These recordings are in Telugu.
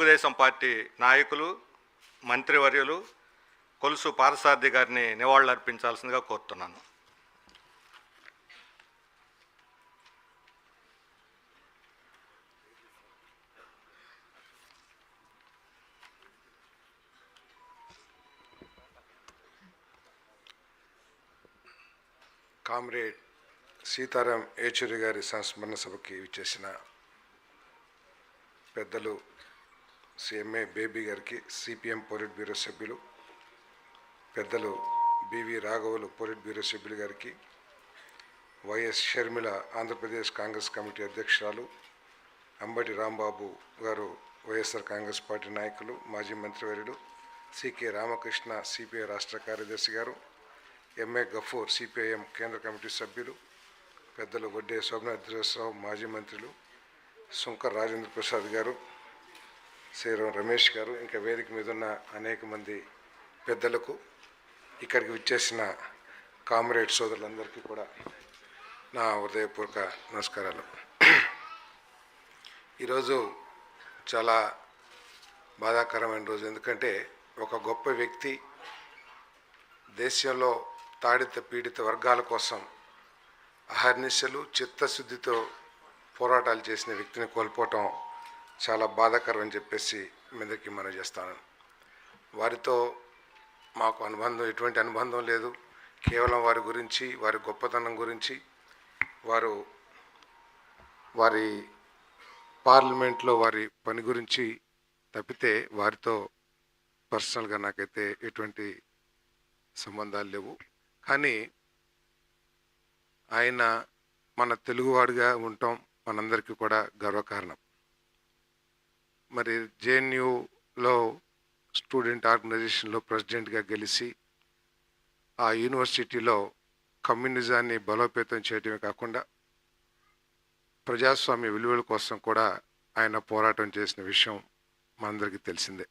తెలుగుదేశం పార్టీ నాయకులు మంత్రివర్యులు కొలుసు పారసారథి గారిని నివాళులర్పించాల్సిందిగా కోరుతున్నాను. కామ్రేడ్ సీతారాం ఏచూరి గారి సంస్మరణ సభకి విచ్చేసిన పెద్దలు సిఎంఏ బేబీ గారికి సిపిఎం పోలిట్ బ్యూరో సభ్యులు పెద్దలు బివి రాఘవులు పోలిట్ బ్యూరో సభ్యులు గారికి వైఎస్ షర్మిల ఆంధ్రప్రదేశ్ కాంగ్రెస్ కమిటీ అధ్యక్షురాలు అంబటి రాంబాబు గారు వైఎస్ఆర్ కాంగ్రెస్ పార్టీ నాయకులు మాజీ మంత్రివర్యులు సికే రామకృష్ణ సిపిఐ రాష్ట్ర కార్యదర్శి గారు ఎంఏ గఫూర్ సిపిఐఎం కేంద్ర కమిటీ సభ్యులు పెద్దలు వడ్డే శోభనాథరావు మాజీ మంత్రులు శంకర్ రాజేంద్ర ప్రసాద్ గారు శ్రీరామ్ రమేష్ గారు ఇంకా వేదిక మీద ఉన్న అనేక మంది పెద్దలకు ఇక్కడికి విచ్చేసిన కామ్రేడ్ సోదరులందరికీ కూడా నా హృదయపూర్వక నమస్కారాలు. ఈరోజు చాలా బాధాకరమైన రోజు ఎందుకంటే ఒక గొప్ప వ్యక్తి దేశంలో తాడిత పీడిత వర్గాల కోసం అహర్నిశలు చిత్తశుద్ధితో పోరాటాలు చేసిన వ్యక్తిని కోల్పోవటం చాలా బాధాకరం అని చెప్పేసి మీదకి మనం చేస్తాను. వారితో మాకు అనుబంధం ఎటువంటి అనుబంధం లేదు. కేవలం వారి గురించి వారి గొప్పతనం గురించి వారు వారి పార్లమెంట్లో వారి పని గురించి తప్పితే వారితో పర్సనల్గా నాకైతే ఎటువంటి సంబంధాలు లేవు. కానీ ఆయన మన తెలుగువాడిగా ఉండటం మనందరికీ కూడా గర్వకారణం. మరి జేఎన్యూలో స్టూడెంట్ ఆర్గనైజేషన్లో ప్రెసిడెంట్గా గెలిచి ఆ యూనివర్సిటీలో కమ్యూనిజాన్ని బలోపేతం చేయడమే కాకుండా ప్రజాస్వామ్య విలువల కోసం కూడా ఆయన పోరాటం చేసిన విషయం మనందరికీ తెలిసిందే.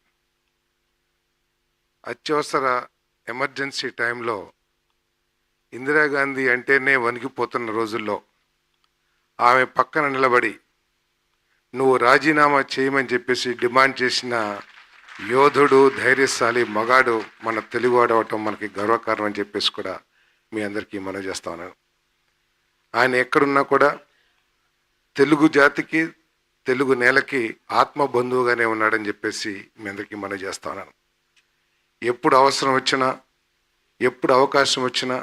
అత్యవసర ఎమర్జెన్సీ టైంలో ఇందిరాగాంధీ అంటేనే వణికిపోతున్న రోజుల్లో ఆమె పక్కన నిలబడి నువ్వు రాజీనామా చేయమని చెప్పేసి డిమాండ్ చేసిన యోధుడు ధైర్యశాలి మగాడు మన తెలుగువాడు అవటం మనకి గర్వకారణం అని చెప్పేసి కూడా మీ అందరికీ మనం చేస్తా ఉన్నాను. ఆయన ఎక్కడున్నా కూడా తెలుగు జాతికి తెలుగు నేలకి ఆత్మ బంధువుగానే ఉన్నాడని చెప్పేసి మీ అందరికీ మనం చేస్తా ఉన్నాను. ఎప్పుడు అవసరం వచ్చినా ఎప్పుడు అవకాశం వచ్చినా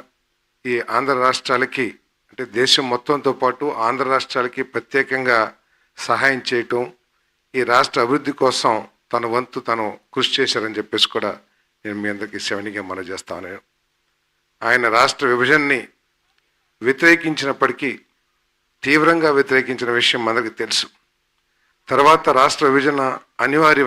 ఈ ఆంధ్ర రాష్ట్రాలకి అంటే దేశం మొత్తంతో పాటు ఆంధ్ర రాష్ట్రాలకి ప్రత్యేకంగా సహాయం చేయటం ఈ రాష్ట్ర అభివృద్ధి కోసం తన వంతు తను కృషి చేశారని చెప్పేసి కూడా నేను మీ అందరికీ శవనిగా మనం చేస్తాను. ఆయన రాష్ట్ర విభజనని వ్యతిరేకించినప్పటికీ తీవ్రంగా వ్యతిరేకించిన విషయం మనకు తెలుసు. తర్వాత రాష్ట్ర విభజన అనివార్య